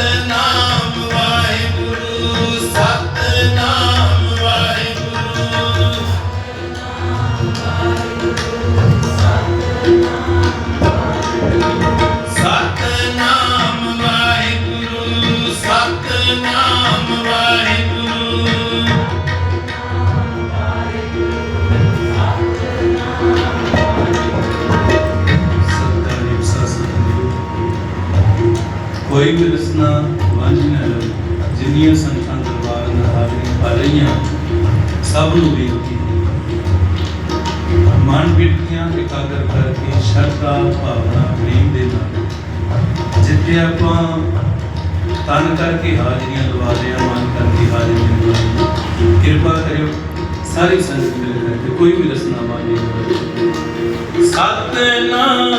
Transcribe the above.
ਸਤਨਾਮ ਕੋਈ ਵੀ ਰਸਨਾ ਵਾਂਝ ਨਾ ਰਹੇ ਜਿੰਨੀਆਂ ਸੰਤਾਂ ਦਰਬਾਰ ਨਾਲ ਹਾਜ਼ਰੀ ਪਾ ਰਹੀਆਂ, ਸਭ ਨੂੰ ਬੇਨਤੀ ਮਨ ਬਿਰਤੀਆਂ ਇਕਾਗਰ ਕਰਕੇ ਸ਼ਰਧਾ, ਭਾਵਨਾ, ਪ੍ਰੇਮ ਦੇ ਨਾਲ। ਜਿੱਥੇ ਆਪਾਂ ਤਨ ਕਰਕੇ ਹਾਜ਼ਰੀਆਂ ਲਵਾ ਰਹੇ ਹਾਂ, ਮਨ ਕਰਕੇ ਹਾਜ਼ਰੀਆਂ ਲਵਾ ਕਿਰਪਾ ਕਰਿਓ, ਸਾਰੀ ਸੰਗਤ ਮਿਲ ਕਰਕੇ ਕੋਈ ਵੀ ਰਸਨਾ ਵਾਂਝ ਨਾ ਰਹੇ ਸਤਨਾਮ